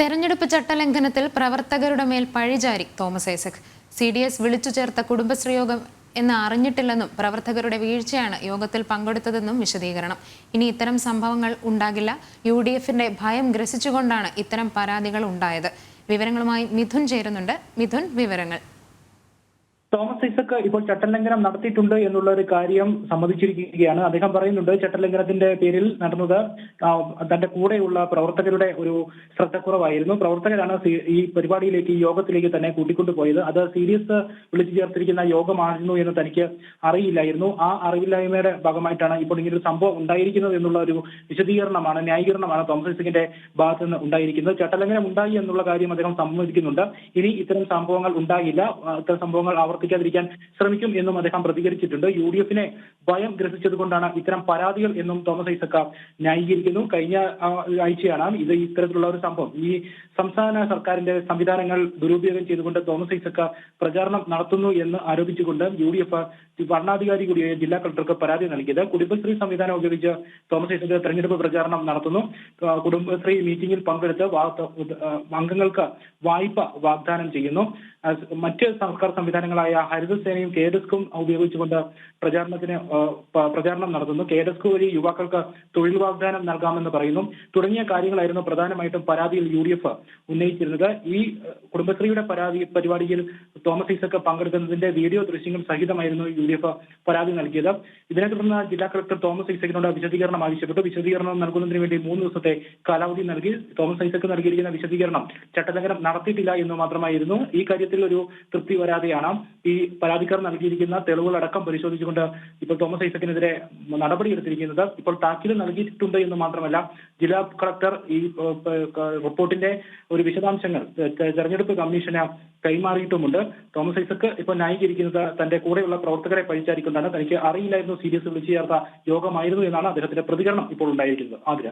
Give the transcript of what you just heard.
തെരഞ്ഞെടുപ്പ് ചട്ടലംഘനത്തിൽ പ്രവർത്തകരുടെ മേൽ പഴിചാരി Thomas Isaac. C D S വിളിച്ചു ചേർത്ത കുടുംബശ്രീ യോഗം എന്ന് അറിഞ്ഞിട്ടില്ലെന്നും പ്രവർത്തകരുടെ വീഴ്ചയാണ് യോഗത്തിൽ പങ്കെടുത്തതെന്നും വിശദീകരണം. ഇനി ഇത്തരം സംഭവങ്ങൾ ഉണ്ടാകില്ല. യു ഡി എഫിന്റെ ഭയം ഗ്രസിച്ചുകൊണ്ടാണ് ഇത്തരം പരാതികൾ ഉണ്ടായത്. വിവരങ്ങളുമായി മിഥുൻ ചേരുന്നുണ്ട്. മിഥുൻ വിവരങ്ങൾ. തോമസ് ഐസക് ഇപ്പോൾ ചട്ടലംഘനം നടത്തിയിട്ടുണ്ട് എന്നുള്ള ഒരു കാര്യം സമ്മതിച്ചിരിക്കുകയാണ്. അദ്ദേഹം പറയുന്നുണ്ട് ചട്ടലംഘനത്തിന്റെ പേരിൽ നടന്നത് തന്റെ കൂടെയുള്ള പ്രവർത്തകരുടെ ഒരു ശ്രദ്ധക്കുറവായിരുന്നു. പ്രവർത്തകരാണ് ഈ പരിപാടിയിലേക്ക് ഈ യോഗത്തിലേക്ക് തന്നെ കൂട്ടിക്കൊണ്ടുപോയത്. അത് സീരിയസ് വിളിച്ചു ചേർത്തിരിക്കുന്ന യോഗമായിരുന്നു എന്ന് തനിക്ക് അറിയില്ലായിരുന്നു. ആ അറിവില്ലായ്മയുടെ ഭാഗമായിട്ടാണ് ഇപ്പോൾ ഇങ്ങനൊരു സംഭവം ഉണ്ടായിരിക്കുന്നത് എന്നുള്ള ഒരു വിശദീകരണമാണ് ന്യായീകരണമാണ് തോമസ് ഐസക്കിന്റെ ഭാഗത്ത് നിന്ന് ഉണ്ടായിരിക്കുന്നത്. ചട്ടലംഘനം ഉണ്ടായി എന്നുള്ള കാര്യം അദ്ദേഹം സമ്മതിക്കുന്നുണ്ട്. ഇനി ഇത്തരം സംഭവങ്ങൾ ഉണ്ടാകില്ല ഇത്തരം സംഭവങ്ങൾ ആവർത്തിക്കാതിരിക്കാൻ ശ്രമിക്കും എന്നും അദ്ദേഹം പ്രതികരിച്ചിട്ടുണ്ട്. യു ഡി എഫിനെ ഭയം ഗ്രസിച്ചതുകൊണ്ടാണ് ഇത്തരം പരാതികൾ എന്നും തോമസ് ഐസക്ക ന്യായീകരിക്കുന്നു. കഴിഞ്ഞ ആഴ്ചയാണ് ഇത് ഇത്തരത്തിലുള്ള ഒരു സംഭവം. ഈ സംസ്ഥാന സർക്കാരിന്റെ സംവിധാനങ്ങൾ ദുരുപയോഗം ചെയ്തുകൊണ്ട് തോമസ് ഐസക്ക പ്രചാരണം നടത്തുന്നു എന്ന് ആരോപിച്ചുകൊണ്ട് യു ഡി എഫ് ഭരണാധികാരി കൂടിയായ ജില്ലാ കളക്ടർക്ക് പരാതി നൽകിയത്. കുടുംബശ്രീ സംവിധാനം ഉപയോഗിച്ച് തോമസ് ഐസക് തെരഞ്ഞെടുപ്പ് പ്രചാരണം നടത്തുന്നു. കുടുംബശ്രീ മീറ്റിംഗിൽ പങ്കെടുത്ത് അംഗങ്ങൾക്ക് വായ്പ വാഗ്ദാനം ചെയ്യുന്നു. മറ്റ് സർക്കാർ സംവിധാനങ്ങളായ ഹരിതസേനയും കേഡസ്കും ഉപയോഗിച്ചുകൊണ്ട് പ്രചാരണത്തിന് പ്രചാരണം നടത്തുന്നു. കേഡസ്കു വഴി യുവാക്കൾക്ക് തൊഴിൽ വാഗ്ദാനം നൽകാമെന്ന് പറയുന്നു. തുടങ്ങിയ കാര്യങ്ങളായിരുന്നു പ്രധാനമായിട്ടും പരാതിയിൽ യു ഡി എഫ് ഉന്നയിച്ചിരുന്നത്. ഈ കുടുംബശ്രീയുടെ പരാതി പരിപാടിയിൽ തോമസ് ഐസക് പങ്കെടുക്കുന്നതിന്റെ വീഡിയോ ദൃശ്യങ്ങൾ സഹിതമായിരുന്നു യു ഡി എഫ് പരാതി നൽകിയത്. ഇതിനെ തുടർന്ന് ജില്ലാ കളക്ടർ തോമസ് ഐസക്കിനോട് വിശദീകരണം ആവശ്യപ്പെട്ടു. വിശദീകരണം നൽകുന്നതിന് വേണ്ടി മൂന്ന് ദിവസത്തെ കാലാവധി നൽകി. തോമസ് ഐസക് നൽകിയിരിക്കുന്ന വിശദീകരണം ചട്ടലംഘനം നടത്തിയിട്ടില്ല എന്ന് മാത്രമായിരുന്നു. ഈ കാര്യത്തിൽ ഒരു തൃപ്തി വരാതെയാണ് ഈ പരാതിക്കാർ നൽകിയിരിക്കുന്ന തെളിവുകളടക്കം പരിശോധിച്ചുകൊണ്ട് ഇപ്പോൾ തോമസ് ഐസക്കിനെതിരെ നടപടിയെടുത്തിരിക്കുന്നത് ഇപ്പോൾ താക്കീത് നൽകിയിട്ടുണ്ട് എന്ന് മാത്രമല്ല ജില്ലാ കളക്ടർ ഈ റിപ്പോർട്ടിന്റെ ഒരു വിശദാംശങ്ങൾ തെരഞ്ഞെടുപ്പ് കമ്മീഷന് കൈമാറിയിട്ടുമുണ്ട്. തോമസ് ഐസക്ക് ഇപ്പോൾ ന്യായീകരിക്കുന്നത് തന്റെ കൂടെയുള്ള പ്രവർത്തകരെ പഴിച്ചാരിക്കൊണ്ടാണ് തനിക്ക് അറിയില്ലായിരുന്നു സീരിയസ് വിളിച്ചു ചേർത്ത യോഗമായിരുന്നു എന്നാണ് അദ്ദേഹത്തിന്റെ പ്രതികരണം ഇപ്പോൾ ഉണ്ടായിരിക്കുന്നത്. ആതിര.